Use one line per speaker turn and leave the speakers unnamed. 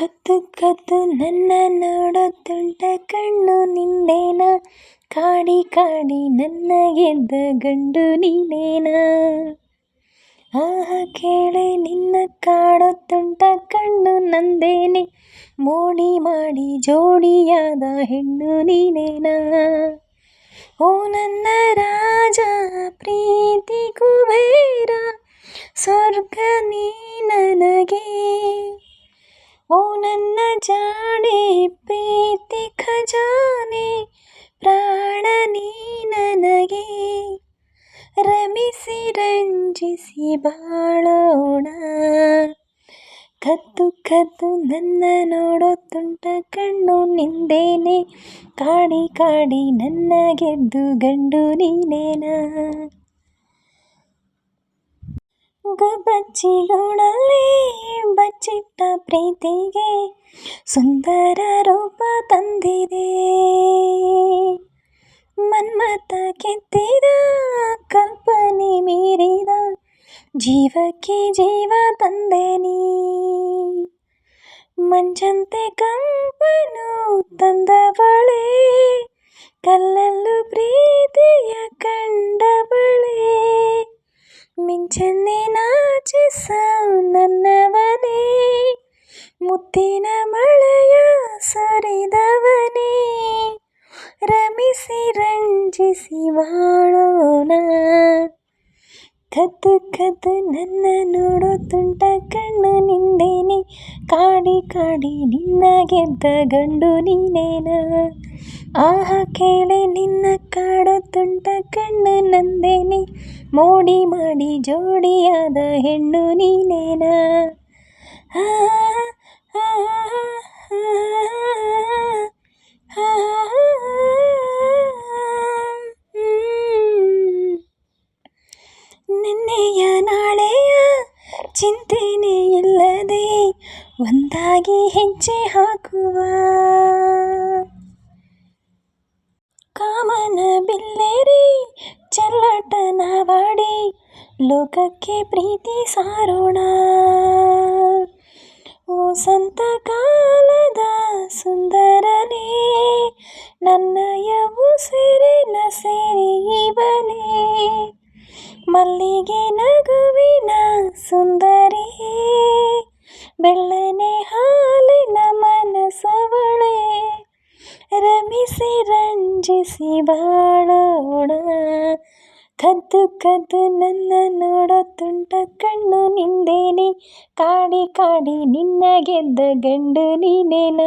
ಕದ್ದು ಕದ್ದು ನನ್ನ ನೋಡುತ್ತುಂಟ ಕಣ್ಣು ನಿಂದೇನ ಕಾಡಿ ಕಾಡಿ ನನ್ನ ಗೆದ್ದ ಗಂಡು ನೀನೇನ ಆಹ ಕೇಳೆ ನಿನ್ನ ಕಾಡುತ್ತುಂಟ ಕಣ್ಣು ನಂದೇನೆ ಮೋಡಿ ಮಾಡಿ ಜೋಡಿಯಾದ ಹೆಣ್ಣು ನೀನೇನ ಓ ನನ್ನ ರಾಜ ಜಾಣೆ ಪ್ರೀತಿ ಖಜಾನೆ ಪ್ರಾಣ ನೀ ನನಗೆ ರಮಿಸಿ ರಂಜಿಸಿ ಬಾಳೋಣ ಕದ್ದು ಕದ್ದು ನನ್ನ ನೋಡುತ್ತುಂಟ ಕಣ್ಣು ನಿಂದೇನೆ, ಕಾಡಿ ಕಾಡಿ ನನ್ನ ಗೆದ್ದು ಗಂಡು ನೀನೇನ? ಗುಬ್ಬಚ್ಚಿಗೂಡಲ್ಲಿ ಬಚ್ಚಿಟ್ಟ ಪ್ರೀತಿಗೆ ಸುಂದರ ರೂಪ ತಂದಿದೆ. ಮನ್ಮತ ಕೆತ್ತಿದ, ಕಲ್ಪನೆ ಮೀರಿದ, ಜೀವಕ್ಕೆ ಜೀವ ತಂದೆ ನೀ ಮಂಜಂತೆ ಕಂಪನು ತಂದವಳೆ, ಕಲ್ಲಲ್ಲೂ ಪ್ರೀತಿಯ ಮಿಂಚನ್ನೇ ನಾಚಿಸ ನನ್ನವನೇ ಮುತ್ತಿನ ಮಳೆಯ ಸುರಿದವನೇ ರಮಿಸಿ ರಂಜಿಸಿ ಬಾಳೋಣ ಕದ್ದು ಕದ್ದು ನನ್ನ ನೋಡುತ್ತುಂಟ ಕಣ್ಣು ನಿಂದೇನೆ ಕಾಡಿ ಕಾಡಿ ನಿನ್ನ ಗೆದ್ದ ಗಂಡು ನೀನೇನ? ಆಹ ಕೇಳೆ, ನಿನ್ನ ಕಾಡುತ್ತುಂಟ ಕಣ್ಣು ನಂದೇನೆ? ಮೋಡಿ ಮಾಡಿ ಜೋಡಿಯಾದ ಹೆಣ್ಣು ನೀನೇನ? ಚಿಂತೆನೇ ಇಲ್ಲದೆ ಒಂದಾಗಿ ಹೆಜ್ಜೆ ಹಾಕುವ. ಕಾಮನ ಬಿಲ್ಲೆರಿ ಚೆಲ್ಲಾಟನವಾಡಿ ಲೋಕಕ್ಕೆ ಪ್ರೀತಿ ಸಾರೋಣ. ಓ ಸಂತ ಕಾಲದ ಸುಂದರನೇ ನನ್ನಯ ಉಸಿರಿನ ಸೇರಿ ಮಲ್ಲಿಗೆ ನಗುವಿನ ಸುಂದರಿ, ಬೆಳ್ಳನೆ ಹಾಲಿನ ಮನಸವಳೆ, ರಮಿಸಿ ರಂಜಿಸಿ ಬಾಳೋಣ. ಕದ್ದು ಕದ್ದು ನನ್ನ ನೋಡುತ್ತುಂಟ ಕಣ್ಣು ನಿಂದೇನೆ, ಕಾಡಿ ಕಾಡಿ ನಿನ್ನ ಗೆದ್ದ ಗಂಡು ನೀನೇನ?